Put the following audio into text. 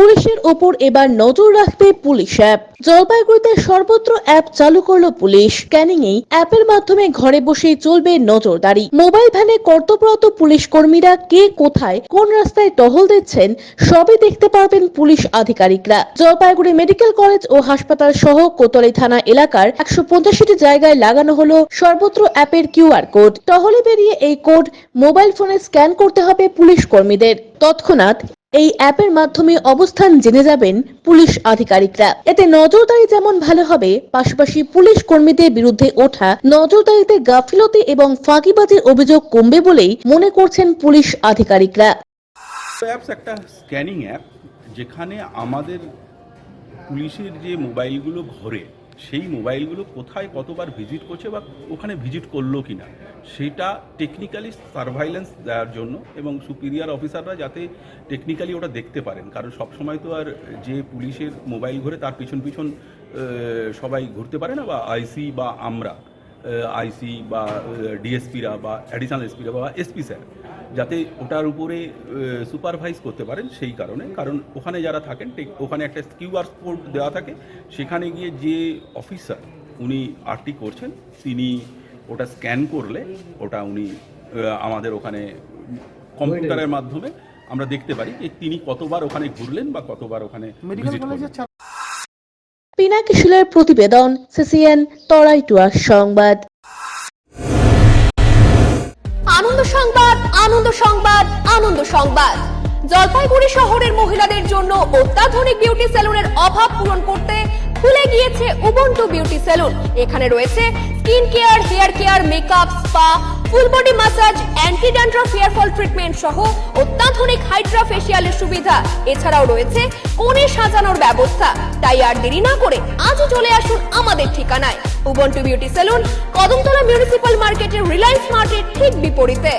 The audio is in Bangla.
পুলিশের ওপর এবার নজর রাখবে পুলিশ অ্যাপ। জলপাইগুড়িতে সর্বত্র অ্যাপ চালু করল পুলিশ। স্ক্যানিং এই অ্যাপের মাধ্যমে ঘরে বসেই চলবে নজরদারি। মোবাইল ভ্যানে কর্তব্যরত পুলিশ কর্মীরা কে কোথায়, কোন রাস্তায় টহল দিচ্ছেন, সবই দেখতে পারবেন পুলিশ আধিকারিকরা। জলপাইগুড়ি মেডিকেল কলেজ ও হাসপাতাল সহ কোতলি থানা এলাকার একশো পঞ্চাশটি জায়গায় লাগানো হলো সর্বত্র অ্যাপের কিউআর কোড। টহলে বেরিয়ে এই কোড মোবাইল ফোনে স্ক্যান করতে হবে পুলিশ কর্মীদের। তৎক্ষণাৎ এই অ্যাপের মাধ্যমে অবস্থান জেনে যাবেন পুলিশ আধিকারিকরা। এতে নজরদারি যেমন ভালো হবে, পাশাপাশি পুলিশ কর্মীদের বিরুদ্ধে ওঠা নজরদারিতে গাফিলতি এবং ফাঁকিবাজির অভিযোগ কমবে বলেই মনে করছেন পুলিশ আধিকারিকরা। অ্যাপস একটা স্ক্যানিং অ্যাপ যেখানে আমাদের পুলিশের যে মোবাইলগুলো ঘরে সেই মোবাইলগুলো কোথায় কতবার ভিজিট করছে বা ওখানে ভিজিট করল কি না সেটা টেকনিক্যালি সার্ভাইলেন্স দেওয়ার জন্য এবং সুপিরিয়ার অফিসাররা যাতে টেকনিক্যালি ওটা দেখতে পারেন। কারণ সবসময় তো আর যে পুলিশের মোবাইল ঘরে তার পিছন পিছন সবাই ঘুরতে পারে না বা আইসি বা আমরা। আইসি বা ডিএসপিরা বা অ্যাডিশনাল এসপিরা বা এসপি স্যার যাতে ওটার উপরে সুপারভাইজ করতে পারেন সেই কারণে। কারণ ওখানে যারা থাকেন ঠিক ওখানে একটা কিউআর কোড দেওয়া থাকে। সেখানে গিয়ে যে অফিসার উনি আরটি করছেন তিনি ওটা স্ক্যান করলে ওটা উনি আমাদের ওখানে কম্পিউটারের মাধ্যমে আমরা দেখতে পারি যে তিনি কতবার ওখানে ঘুরলেন বা কতবার ওখানে পিনাকি প্রতিবেদন, সিসিএন, তরাইটুয়া সংবাদ। আনন্দ সংবাদ আনন্দ সংবাদ আনন্দ সংবাদ। জলপাইগুড়ি শহরের মহিলাদের জন্য অত্যাধুনিক বিউটি সেলুনের অভাব পূরণ করতে খুলে গিয়েছে উবন্টু বিউটি সেলুন। এখানে রয়েছে skin care, hair care, makeup, spa, full body massage anti dandruff hair fall treatment সহ অত্যাধুনিক হাইড্রা ফেসিয়ালের সুবিধা। এছাড়াও রয়েছে কোণে সাজানোর ব্যবস্থা। তাই আর দেরি না করে আজই চলে আসুন আমাদের ঠিকানায়। Ubuntu beauty salon, Kadamtala municipal মার্কেটের রিলায়েন্স মার্কেট ঠিক বিপরীতে।